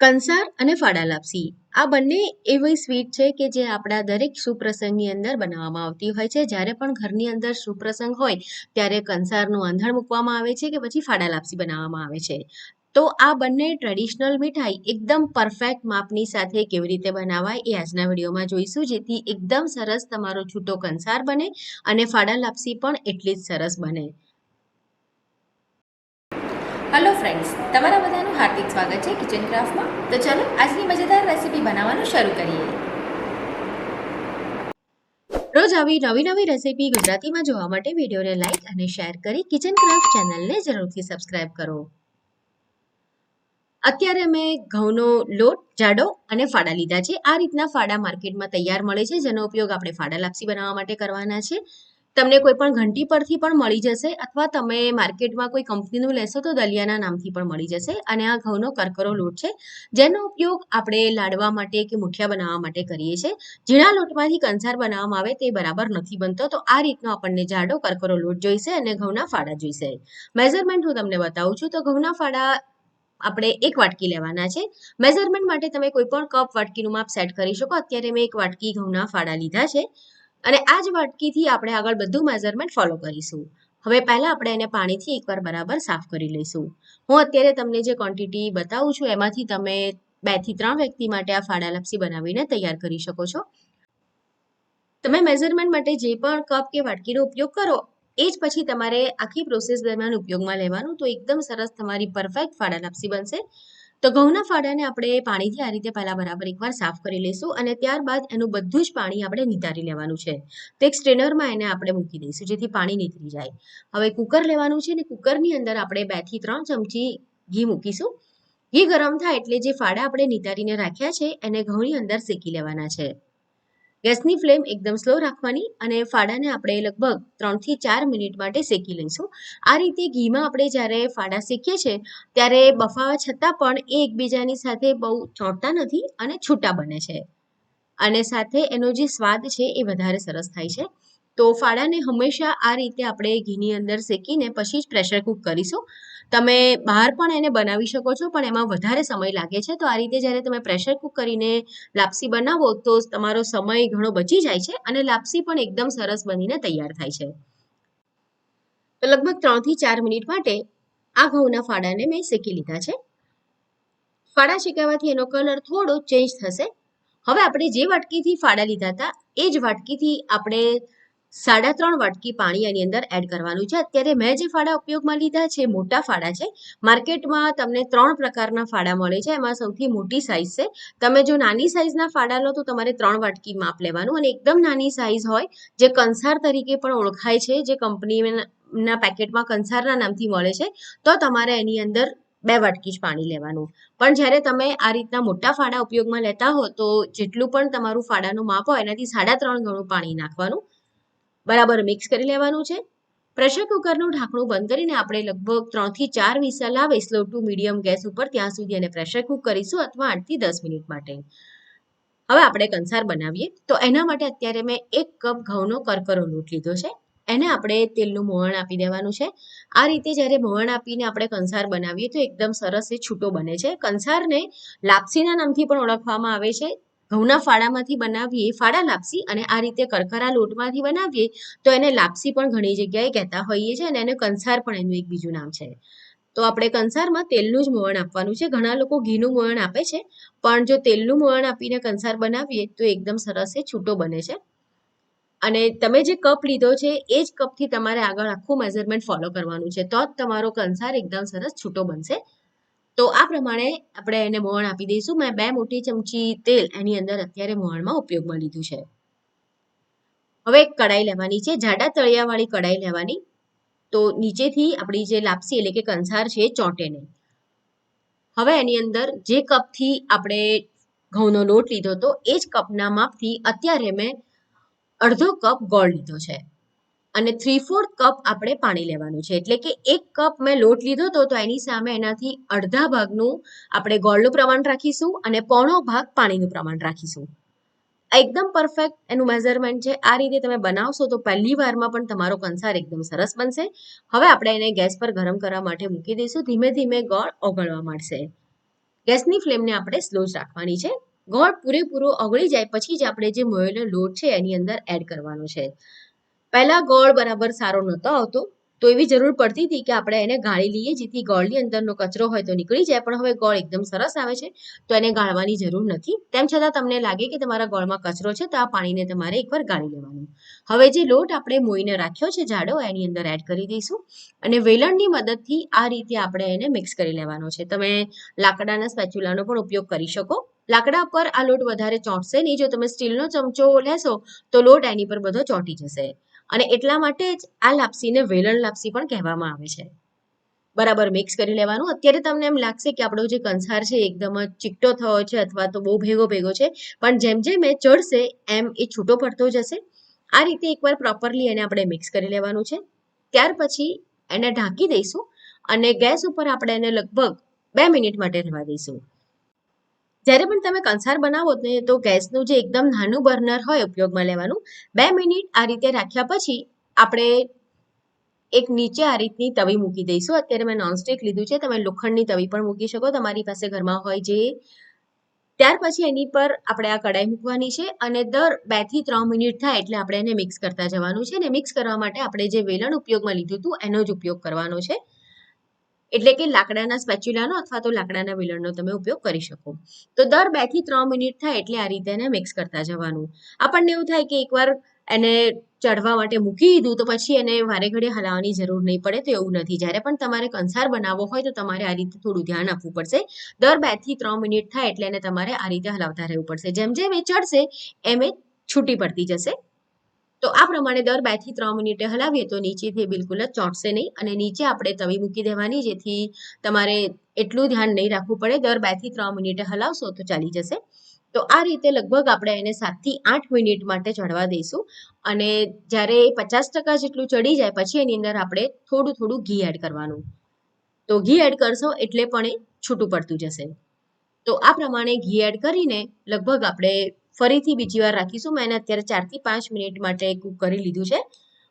કંસાર અને ફાડા લાપસી આ બંને એવી સ્વીટ છે કે જે આપણા દરેક સુપ્રસંગની અંદર બનાવવામાં આવતી હોય છે. જ્યારે પણ ઘરની અંદર સુપ્રસંગ હોય, ત્યારે કંસારનું આંધણ મૂકવામાં આવે છે કે પછી ફાડા લાપસી બનાવવામાં આવે છે. તો આ બંને ટ્રેડિશનલ મીઠાઈ એકદમ પરફેક્ટ માપની સાથે કેવી રીતે બનાવાય એ આજના વિડીયોમાં જોઈશું. જેથી એકદમ સરસ તમારો છૂટો કંસાર બને અને ફાડા લાપસી પણ એટલી જ સરસ બને. હલો ફ્રેન્ડ્સ તમારા બધાનું હાર્દિક સ્વાગત છે કિચન ક્રાફ્ટમાં તો ચાલો, આજની મજેદાર રેસીપી બનાવવાનું શરૂ કરીએ. રોજ આવી નવી નવી રેસીપી ગુજરાતીમાં જોવા માટે વિડીયોને લાઇક અને શેર કરી કિચન ક્રાફ્ટ ચેનલને જરૂરથી સબસ્ક્રાઇબ કરો. અત્યારે મેં ઘઉંનો લોટ, જાડો અને ફાડા લીધા છે. આ રીતના ફાડા માર્કેટમાં તૈયાર મળે છે, જેનો ઉપયોગ આપણે ફાડા લાપસી બનાવવા માટે કરવાના છે. તમને કોઈ પણ ઘંટી પરથી પણ મળી જશે અથવા તમે માર્કેટમાં કોઈ કંપનીનું લેશો તો દલિયાના નામથી પણ મળી જશે અને આ ઘઉંનો કરકરો લોટ છે. જેનો ઉપયોગ આપણે લાડવા માટે કે મુઠિયા બનાવવા માટે કરીએ છીએ. ઝીણા લોટમાંથી કંસાર બનાવવામાં આવે તે બરાબર નથી બનતો તો આ રીતનો આપણને જાડો કરકરો લોટ જોઈશે અને ઘઉંના ફાડા જોઈશે. મેઝરમેન્ટ હું તમને બતાવું છું તો ઘઉંના ફાડા આપણે એક વાટકી લેવાના છે. મેઝરમેન્ટ માટે તમે કોઈ પણ કપ વાટકીનું માપ સેટ કરી શકો. અત્યારે મેં એક વાટકી ઘઉંના ફાડા લીધા છે. અને આ જ વાટકીથી આપણે આગળ બધું મેઝરમેન્ટ ફોલો કરીશું. હવે પહેલાં આપણે એને પાણીથી એકવાર બરાબર સાફ કરી લઈશું. હું અત્યારે તમને જે ક્વોન્ટિટી બતાવું છું, એમાંથી તમે બેથી ત્રણ વ્યક્તિ માટે આ ફાડા લપસી બનાવીને તૈયાર કરી શકો છો. તમે મેઝરમેન્ટ માટે જે પણ કપ કે વાટકીનો ઉપયોગ કરો, એ જ પછી તમારે આખી પ્રોસેસ દરમિયાન ઉપયોગમાં લેવાનું. તો એકદમ સરસ તમારી પરફેક્ટ ફાડા લપસી બનશે. તો ઘઉંના ફાડાને આપણે પાણીથી આ રીતે પહેલાં બરાબર એકવાર સાફ કરી લઈશું અને ત્યારબાદ એનું બધું જ પાણી આપણે નિતારી લેવાનું છે. તો એક સ્ટ્રેનરમાં એને આપણે મૂકી દઈશું, જેથી પાણી નીતરી જાય. હવે કુકર લેવાનું છે અને કુકરની અંદર આપણે બેથી ત્રણ ચમચી ઘી મૂકીશું. ઘી ગરમ થાય એટલે જે ફાડા આપણે નિતારીને રાખ્યા છે એને ઘઉંની અંદર શેકી લેવાના છે. ગેસની ફ્લેમ એકદમ સ્લો રાખવાની અને ફાડાને આપણે લગભગ ત્રણથી ચાર મિનિટ માટે શેકી લઈશું. આ રીતે ઘીમાં આપણે જ્યારે ફાડા શેકીએ છીએ, ત્યારે બફાવા છતાં પણ એ એકબીજાની સાથે બહુ ચોંટતા નથી અને છૂટા બને છે. અને સાથે એનો જે સ્વાદ છે એ વધારે સરસ થાય છે. તો ફાડાને હંમેશા આ રીતે આપણે ઘીની અંદર શેકીને પછી જ પ્રેશર કુક કરીશું. તમે બહાર પણ એને બનાવી શકો છો, પણ એમાં વધારે સમય લાગે છે. તો આ રીતે જ્યારે તમે પ્રેશર કુક કરીને લાપસી બનાવો, તો તમારો સમય ઘણો બચી જાય છે અને લાપસી પણ એકદમ સરસ બનીને તૈયાર થાય છે. તો લગભગ ત્રણથી ચાર મિનિટ માટે આ ઘઉંના ફાડાને મેં શેકી લીધા છે. ફાડા શેકાવાથી એનો કલર થોડો ચેન્જ થશે. હવે આપણે જે વાટકીથી ફાડા લીધા હતા, એ જ વાટકીથી આપણે સાડા ત્રણ વાટકી પાણી એની અંદર એડ કરવાનું છે. અત્યારે મેં જે ફાડા ઉપયોગમાં લીધા છે મોટા ફાડા છે. માર્કેટમાં તમને ત્રણ પ્રકારના ફાડા મળે છે. એમાં સૌથી મોટી સાઇઝ છે. તમે જો નાની સાઇઝના ફાડા લો તો તમારે ત્રણ વાટકી માપ લેવાનું અને એકદમ નાની સાઇઝ હોય, જે કંસાર તરીકે પણ ઓળખાય છે, જે કંપનીના પેકેટમાં કંસારના નામથી મળે છે, તો તમારે એની અંદર બે વાટકી જ પાણી લેવાનું. પણ જ્યારે તમે આ રીતના મોટા ફાડા ઉપયોગમાં લેતા હો, તો જેટલું પણ તમારું ફાડાનું માપ હોય, એનાથી સાડા ત્રણ ગણું પાણી નાખવાનું. બરાબર મિક્સ કરી લેવાનું છે. પ્રેશર કુકરનું ઢાંકણું બંધ કરીને આપણે લગભગ ત્રણથી ચાર વિસલ આવે સ્લો ટુ મીડિયમ ગેસ ઉપર ત્યાં સુધી એને પ્રેશર કુક કરીશું અથવા આઠથી દસ મિનિટ માટે. હવે આપણે કંસાર બનાવીએ. તો એના માટે અત્યારે મેં એક કપ ઘઉંનો કરકરો લોટ લીધો છે. એને આપણે તેલનું મોહણ આપી દેવાનું છે. આ રીતે જ્યારે મોહણ આપીને આપણે કંસાર બનાવીએ તો એકદમ સરસ એ છૂટો બને છે. કંસારને લાપસીના નામથી પણ ઓળખવામાં આવે છે. ઘઉંના ફાળામાંથી બનાવીએ, ફાળા લાપસી અને આ રીતે કરકરા લોટમાંથી બનાવીએ, તો એને લાપસી પણ ઘણી જગ્યાએ કહેતા હોઈએ છીએ અને એને કંસાર પણ એનું એક બીજું નામ છે. તો આપણે કંસારમાં તેલનું જ મોણ આપવાનું છે. ઘણા લોકો ઘીનું મોણ આપે છે, પણ જો તેલનું મોણ આપીને કંસાર બનાવીએ, તો એકદમ સરસ એ છૂટો બને છે. અને તમે જે કપ લીધો છે, એ જ કપથી તમારે આગળ આખું મેઝરમેન્ટ ફોલો કરવાનું છે. તો જ તમારો કંસાર એકદમ સરસ છૂટો બનશે. તો આ પ્રમાણે આપણે એને મોહણ આપી દઈશું. મેં બે મોટી ચમચી તેલ એની અંદર અત્યારે મોહણમાં ઉપયોગમાં લીધું છે. હવે એક કડાઈ લેવાની છે. જાડા તળિયાવાળી કડાઈ લેવાની. તો નીચેથી આપણી જે લાપસી એટલે કે કંસાર છે ચોંટે નહીં. હવે એની અંદર જે કપથી આપણે ઘઉંનો લોટ લીધો હતો એ જ કપના માપથી અત્યારે મેં અડધો કપ ગોળ લીધો છે. અને થ્રી ફોર્થ કપ આપણે પાણી લેવાનું છે. એટલે કે એક કપ મેં લોટ લીધો હતો તો એની સામે એનાથી અડધા ભાગનું આપણે ગોળનું પ્રમાણ રાખીશું અને પોણો ભાગ પાણીનું પ્રમાણ રાખીશું. એકદમ પરફેક્ટ એનું મેઝરમેન્ટ છે. આ રીતે તમે બનાવશો તો પહેલી વારમાં પણ તમારો કંસાર એકદમ સરસ બનશે. હવે આપણે એને ગેસ પર ગરમ કરવા માટે મૂકી દઈશું. ધીમે ધીમે ગોળ ઓગળવા માંડશે. ગેસની ફ્લેમને આપણે સ્લો જ રાખવાની છે. ગોળ પૂરેપૂરો ઓગળી જાય પછી જ આપણે જે મોયેલો લોટ છે એની અંદર એડ કરવાનો છે. પહેલા ગોળ બરાબર સારો નહોતો આવતો, તો એવી જરૂર પડતી હતી કે આપણે એને ગાળી લઈએ, જેથી ગોળની અંદરનો કચરો હોય તો નીકળી જાય, પણ હવે ગોળ એકદમ સરસ આવે છે, તો એને ગાળવાની જરૂર નથી. તેમ છતાં તમને લાગે કે તમારા ગોળમાં કચરો છે, તો આ પાણીને તમારે એકવાર ગાળી લેવાનું. હવે જે લોટ આપણે મોઈને રાખ્યો છે જાડો, એની અંદર એડ કરી દઈશું. અને વેલણની મદદથી આ રીતે આપણે એને મિક્સ કરી લેવાનો છે. તમે લાકડાના સ્પેચ્યુલાનો પણ ઉપયોગ કરી શકો. લાકડા પર આ લોટ વધારે ચોંટશે નહીં. જો તમે સ્ટીલનો ચમચો લેશો, તો લોટ એની પર બધો ચોંટી જશે. અને એટલા માટે જ આ લાપસીને વેલણ લાપસી પણ કહેવામાં આવે છે. બરાબર મિક્સ કરી લેવાનું. અત્યારે તમને એમ લાગશે કે આપણો જે કંસાર છે એકદમ જ ચીકટો થયો છે અથવા તો બહુ ભેગો ભેગો છે. પણ જેમ જેમ એ ચડશે, એમ એ છૂટો પડતો જશે. આ રીતે એકવાર પ્રોપરલી એને આપણે મિક્સ કરી લેવાનું છે. ત્યાર પછી એને ઢાંકી દઈશું અને ગેસ ઉપર આપણે એને લગભગ બે મિનિટ માટે રહેવા દઈશું. જ્યારે પણ તમે કંસાર બનાવો ને તો ગેસનું જે એકદમ નાનું બર્નર હોય ઉપયોગમાં લેવાનું, બે મિનિટ આ રીતે રાખ્યા પછી આપણે એક નીચે આ રીતની તવી મૂકી દઈશું. અત્યારે મેં નોનસ્ટિક લીધું છે, તમે લોખંડની તવી પણ મૂકી શકો. તમારી પાસે ઘરમાં હોય જે, ત્યાર પછી એની પર આપણે આ કડાઈ મૂકવાની છે અને દર બેથી ત્રણ મિનિટ થાય એટલે આપણે એને મિક્સ કરતા જવાનું છે. અને મિક્સ કરવા માટે આપણે જે વેલણ ઉપયોગમાં લીધું હતું એનો જ ઉપયોગ કરવાનો છે. એટલે કે લાકડાના સ્પેચ્યુલાનો અથવા તો લાકડાના વિલણનો તમે ઉપયોગ કરી શકો. તો દર બેથી ત્રણ મિનિટ થાય એટલે આ રીતે એને મિક્સ કરતા જવાનું. આપણને એવું થાય કે એકવાર એને ચડવા માટે મૂકી દીધું તો પછી એને વારે ઘડીએ હલાવવાની જરૂર નહીં પડે તો એવું નથી. જ્યારે પણ તમારે કંસાર બનાવવો હોય તો તમારે આ રીતે થોડું ધ્યાન આપવું પડશે. દર બેથી ત્રણ મિનિટ થાય એટલે એને તમારે આ રીતે હલાવતા રહેવું પડશે. જેમ જેમ એ ચડશે, એમ એ છૂટી પડતી જશે. તો આ પ્રમાણે દર બેથી ત્રણ મિનિટે હલાવીએ તો નીચેથી બિલકુલ જ ચોંટશે નહીં અને નીચે આપણે તવી મૂકી દેવાની, જેથી તમારે એટલું ધ્યાન નહીં રાખવું પડે. દર બેથી ત્રણ મિનિટે હલાવશો તો ચાલી જશે. તો આ રીતે લગભગ આપણે એને સાતથી આઠ મિનિટ માટે ચડવા દઈશું અને જ્યારે પચાસ ટકા જેટલું ચડી જાય, પછી એની અંદર આપણે થોડું થોડું ઘી એડ કરવાનું. તો ઘી એડ કરશો એટલે પણ એ છૂટું પડતું જશે. તો આ પ્રમાણે ઘી એડ કરીને લગભગ આપણે ફરીથી બીજી વાર રાખીશું. મેં અત્યારે ચારથી પાંચ મિનિટ માટે કૂક કરી લીધું છે.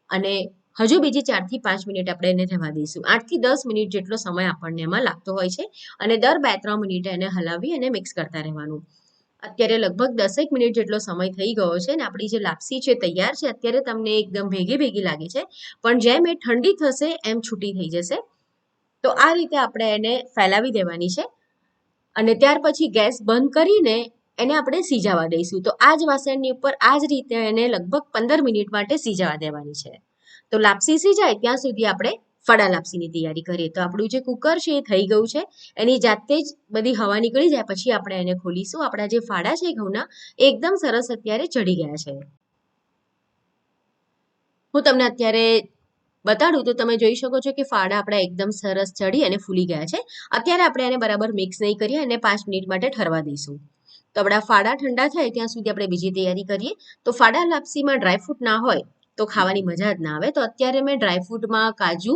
અને હજુ બીજી ચારથી પાંચ મિનિટ આપણે એને રહેવા દઈશું. આઠથી દસ મિનિટ જેટલો સમય આપણને એમાં લાગતો હોય છે. અને દર બે ત્રણ મિનિટે એને હલાવી અને મિક્સ કરતા રહેવાનું. અત્યારે લગભગ દસેક મિનિટ જેટલો સમય થઈ ગયો છે અને આપણી જે લાપસી છે, તૈયાર છે, અત્યારે તમને એકદમ ભેગી ભેગી લાગે છે. પણ જેમ એ ઠંડી થશે, એમ છૂટી થઈ જશે. તો આ રીતે આપણે એને ફેલાવી દેવાની છે. અને ત્યાર પછી ગેસ બંધ કરીને એને આપણે સીજાવા દઈશું. તો આ જ વાસણની ઉપર આ જ રીતે એને લગભગ પંદર મિનિટ માટે સીજાવા દેવાની છે. તો લાપસી સીજાય ત્યાં સુધી આપણે ફળા લાપસીની તૈયારી કરીએ. તો આપણું જે કુકર છે એ થઈ ગયું છે. એની જાતે જ બધી હવા નીકળી જાય પછી આપણે એને ખોલીશું. આપણા જે ફાડા છે ઘઉંના એકદમ સરસ અત્યારે ચડી ગયા છે. હું તમને અત્યારે બતાડું તો તમે જોઈ શકો છો કે ફાડા આપણા એકદમ સરસ ચડી અને ફૂલી ગયા છે. અત્યારે આપણે એને બરાબર મિક્સ નહીં કરીએ અને પાંચ મિનિટ માટે ઠરવા દઈશું. તો આપણા ફાડા ઠંડા થાય ત્યાં સુધી આપણે બીજી તૈયારી કરીએ. તો ફાડા લાપસીમાં ડ્રાયફ્રૂટ ના હોય તો ખાવાની મજા જ ના આવે. તો અત્યારે મેં ડ્રાયફ્રૂટમાં કાજુ,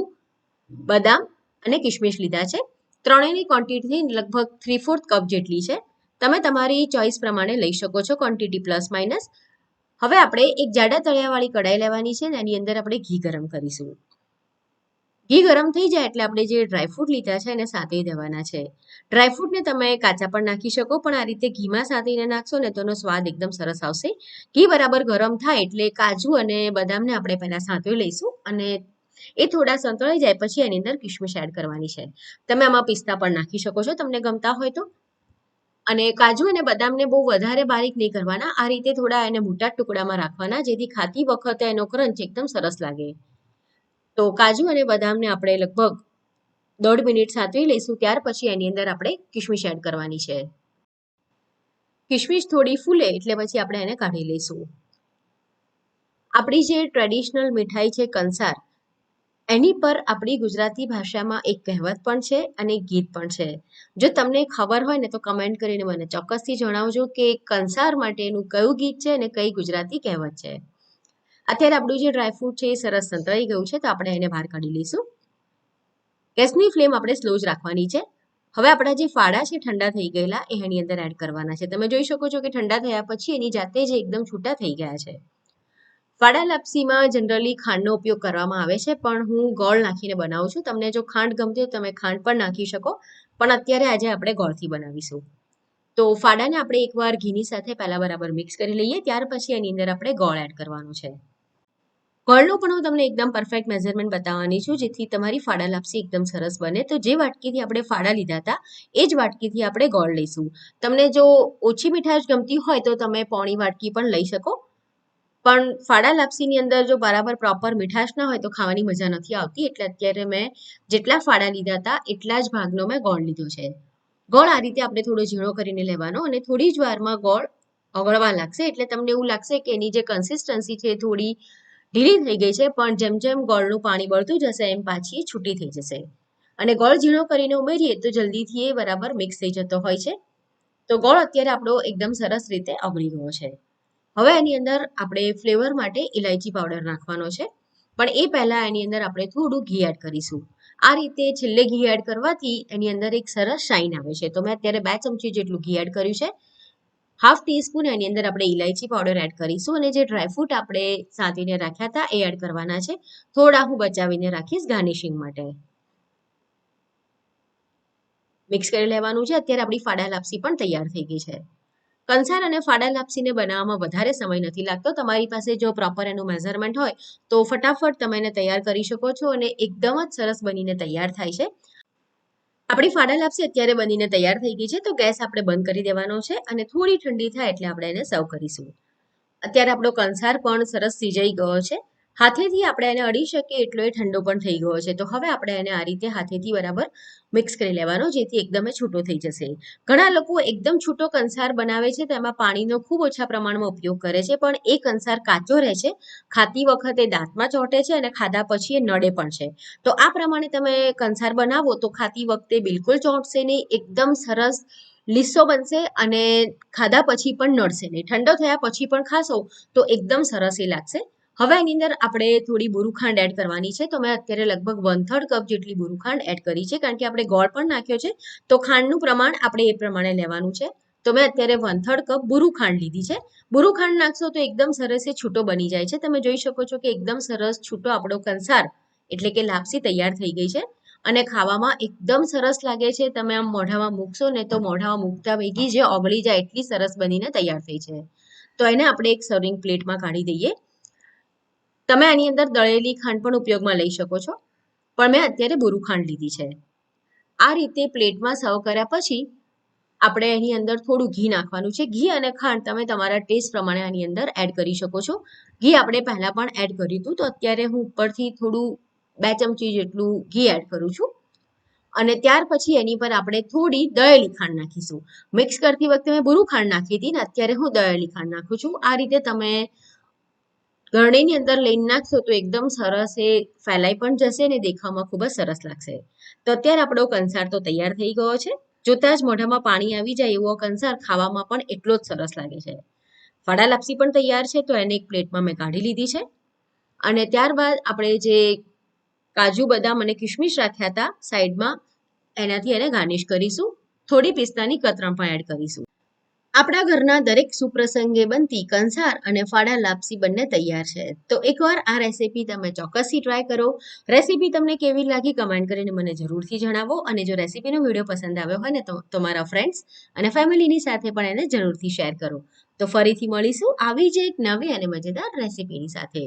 બદામ અને કિશમિશ લીધા છે. ત્રણેયની ક્વોન્ટિટી લગભગ થ્રી ફોર્થ કપ જેટલી છે. તમે તમારી ચોઈસ પ્રમાણે લઈ શકો છો ક્વોન્ટિટી પ્લસ માઇનસ હવે આપણે એક જાડા તળિયાવાળી કઢાઈ લેવાની છે ને એની અંદર આપણે ઘી ગરમ કરીશું. ઘી ગરમ થઈ જાય એટલે આપણે જે ડ્રાયફ્રૂટ લીધા છે એને સાતળી દેવાના છે. ડ્રાયફ્રૂટને તમે કાચા પણ નાખી શકો, પણ આ રીતે ઘીમાં સાતળીને નાખશો ને તો સ્વાદ એકદમ સરસ આવશે. ઘી બરાબર ગરમ થાય એટલે કાજુ અને બદામને આપણે પહેલાં સાંતવી લઈશું અને એ થોડા સંતળાઈ જાય પછી એની અંદર કિશમિશ એડ કરવાની છે. તમે આમાં પિસ્તા પણ નાખી શકો છો, તમને ગમતા હોય તો. અને કાજુ અને બદામને બહુ વધારે બારીક નહીં કરવાના, આ રીતે થોડા એને મોટા ટુકડામાં રાખવાના, જેથી ખાતી વખતે એનો ક્રંચ એકદમ સરસ લાગે. તો કાજુ અને બદામને આપણે લગભગ દોઢ મિનિટ સાતવી લઈશું, ત્યાર પછી એની અંદર આપણે કિશમિશ એડ કરવાની છે. કિશમિશ થોડી ફૂલે એટલે પછી આપણે એને કાઢી લઈશું. આપણી જે ટ્રેડિશનલ મીઠાઈ છે કંસાર, એની પર આપણી ગુજરાતી ભાષામાં એક કહેવત પણ છે અને એક ગીત પણ છે. જો તમને ખબર હોય ને તો કમેન્ટ કરીને મને ચોક્કસથી જણાવજો કે કંસાર માટેનું કયું ગીત છે અને કઈ ગુજરાતી કહેવત છે. અત્યારે આપણું જે ડ્રાયફ્રૂટ છે એ સરસ સંતળાઈ ગયું છે, તો આપણે એને બહાર કાઢી લઈશું. ગેસની ફ્લેમ આપણે સ્લો જ રાખવાની છે. હવે આપણા જે ફાડા છે ઠંડા થઈ ગયેલા, એ એની અંદર એડ કરવાના છે. તમે જોઈ શકો છો કે ઠંડા થયા પછી એની જાતે જ એકદમ છૂટા થઈ ગયા છે. ફાડા લાપસીમાં જનરલી ખાંડનો ઉપયોગ કરવામાં આવે છે, પણ હું ગોળ નાખીને બનાવું છું. તમને જો ખાંડ ગમતી હોય તમે ખાંડ પણ નાખી શકો, પણ અત્યારે આજે આપણે ગોળથી બનાવીશું. તો ફાડાને આપણે એકવાર ઘીની સાથે પહેલાં બરાબર મિક્સ કરી લઈએ, ત્યાર પછી એની અંદર આપણે ગોળ એડ કરવાનું છે. ગોળનું પણ હું તમને એકદમ પરફેક્ટ મેઝરમેન્ટ બતાવવાની છું, જેથી તમારી ફાડા લાપસી એકદમ સરસ બને. તો જે વાટકીથી આપણે ફાડા લીધા હતા, એ જ વાટકીથી આપણે ગોળ લઈશું. તમને જો ઓછી મીઠાશ ગમતી હોય તો તમે પોણી વાટકી પણ લઈ શકો. પણ ફાડા લાપસીની અંદર જો બરાબર પ્રોપર મીઠાશ ના હોય તો ખાવાની મજા નથી આવતી. એટલે અત્યારે મેં જેટલા ફાડા લીધા હતા, એટલા જ ભાગનો મેં ગોળ લીધો છે. ગોળ આ રીતે આપણે થોડો ઝીણો કરીને લેવાનો અને થોડી જ વારમાં ગોળ ઓગળવા લાગશે. એટલે તમને એવું લાગશે કે એની જે કન્સિસ્ટન્સી છે થોડી ઢીલી થઈ ગઈ છે, પણ જેમ જેમ ગોળનું પાણી બળતું જશે, એમ પાછી છૂટી થઈ જશે. અને ગોળ ઝીણો કરીને ઉમેરીએ તો જલ્દીથી એ બરાબર મિક્સ થઈ જતો હોય છે. તો ગોળ અત્યારે આપણો એકદમ સરસ રીતે ઓગળી ગયો છે. હવે એની અંદર આપણે ફ્લેવર માટે ઇલાયચી પાવડર નાખવાનો છે. પણ એ પહેલાં એની અંદર આપણે થોડું ઘી એડ કરીશું. આ રીતે છેલ્લે ઘી એડ કરવાથી એની અંદર એક સરસ શાઇન આવે છે. તો મેં અત્યારે બે ચમચી જેટલું ઘી એડ કર્યું છે. હાફ ટીસ્પૂન એની અંદર આપણે ઇલાયચી પાવડર એડ કરીશું અને જે ડ્રાયફ્રૂટ આપણે સાંતીને રાખ્યા હતા એ એડ કરવાના છે. થોડા હું બચાવીને રાખીશ ગાર્નિશિંગ માટે. મિક્સ કરી લેવાનું છે. અત્યારે આપણી ફાડા લાપસી પણ તૈયાર થઈ ગઈ છે. કંસાર અને ફાડા લાપસીને બનાવવામાં વધારે સમય નથી લાગતો. તમારી પાસે જો પ્રોપર એનું મેઝરમેન્ટ હોય તો ફટાફટ તમે એને તૈયાર કરી શકો છો અને એકદમ જ સરસ બનીને તૈયાર થાય છે. આપણી ફાડા લાપસી અત્યારે બનીને તૈયાર થઈ ગઈ છે, તો ગેસ આપણે બંધ કરી દેવાનો છે અને થોડી ઠંડી થાય એટલે આપણે એને સર્વ કરીશું. અત્યારે આપણો કંસાર પણ સરસ સિજાઈ ગયો છે. હાથેથી આપણે એને અડી શકીએ એટલો એ ઠંડો પણ થઈ ગયો છે. તો હવે આપણે એને આ રીતે હાથેથી બરાબર મિક્સ કરી લેવાનો, જેથી એકદમ એ છૂટો થઈ જશે. ઘણા લોકો એકદમ છૂટો કંસાર બનાવે છે, તો એમાં પાણીનો ખૂબ ઓછા પ્રમાણમાં ઉપયોગ કરે છે, પણ એ કંસાર કાચો રહે છે, ખાતી વખતે દાંતમાં ચોંટે છે અને ખાધા પછી એ નડે પણ છે. તો આ પ્રમાણે તમે કંસાર બનાવો તો ખાતી વખતે બિલકુલ ચોંટશે નહીં, એકદમ સરસ લીસો બનશે અને ખાધા પછી પણ નડશે નહીં. ઠંડો થયા પછી પણ ખાશો તો એકદમ સરસ એ લાગશે. હવે એની અંદર આપણે થોડી બુરુખાંડ એડ કરવાની છે. તો મેં અત્યારે લગભગ વન થર્ડ કપ જેટલી બુરુખાંડ એડ કરી છે. કારણ કે આપણે ગોળ પણ નાખ્યો છે. તો ખાંડનું પ્રમાણ આપણે એ પ્રમાણે લેવાનું છે. તો મેં અત્યારે વન થર્ડ કપ બુરુખાંડ લીધી છે. બુરુખાંડ નાખશો તો એકદમ સરસ એ છૂટો બની જાય છે. તમે જોઈ શકો છો કે એકદમ સરસ છૂટો આપણો કંસાર એટલે કે લાપસી તૈયાર થઈ ગઈ છે. અને ખાવામાં એકદમ સરસ લાગે છે. તમે આમ મોઢામાં મૂકશો ને તો મોઢામાં મૂકતા ભેગી જે ઓગળી જાય એટલી સરસ બનીને તૈયાર થઈ છે. તો એને આપણે એક સર્વિંગ પ્લેટમાં કાઢી દઈએ. તમે આની અંદર દળેલી ખાંડ પણ ઉપયોગમાં લઈ શકો છો. પણ મેં અત્યારે બુરુ ખાંડ લીધી છે. આ રીતે પ્લેટમાં સર્વ કર્યા પછી આપણે એની અંદર થોડું ઘી નાખવાનું છે. ઘી અને ખાંડ તમે તમારા ટેસ્ટ પ્રમાણે આની અંદર એડ કરી શકો છો. ઘી આપણે પહેલાં પણ એડ કર્યું હતું તો અત્યારે હું ઉપરથી થોડું બે ચમચી જેટલું ઘી એડ કરું છું. અને ત્યાર પછી એની પર આપણે થોડી દળેલી ખાંડ નાખીશું. મિક્સ કરતી વખતે મેં બુરુ ખાંડ નાખી હતી ને અત્યારે હું દળેલી ખાંડ નાખું છું. આ રીતે તમે ગરણીની અંદર લઈને નાખશો તો એકદમ સરસ એ ફેલાઈ પણ જશે ને દેખાવામાં ખૂબ જ સરસ લાગશે. તો અત્યારે આપણો કંસાર તો તૈયાર થઈ ગયો છે. જોતાં જ મોઢામાં પાણી આવી જાય એવો કંસાર ખાવામાં પણ એટલો જ સરસ લાગે છે. ફાડા લાપસી પણ તૈયાર છે તો એને એક પ્લેટમાં મેં કાઢી લીધી છે. અને ત્યારબાદ આપણે જે કાજુ, બદામ અને કિશમિશ રાખ્યા હતા સાઈડમાં, એનાથી એને ગાર્નિશ કરીશું. થોડી પિસ્તાની કતરણ પણ એડ કરીશું. આપણા ઘરના દરેક સુપ્રસંગે બનતી કંસાર અને ફાડા લાપસી બંને તૈયાર છે. તો એકવાર આ રેસીપી તમે ચોક્કસથી ટ્રાય કરો. રેસીપી તમને કેવી લાગી કમેન્ટ કરીને મને જરૂરથી જણાવો અને જો રેસીપીનો વીડિયો પસંદ આવ્યો હોય ને તો તમારા ફ્રેન્ડ્સ અને ફેમિલીની સાથે પણ એને જરૂરથી શેર કરો. તો ફરીથી મળીશું આવી જ એક નવી અને મજેદાર રેસીપીની સાથે.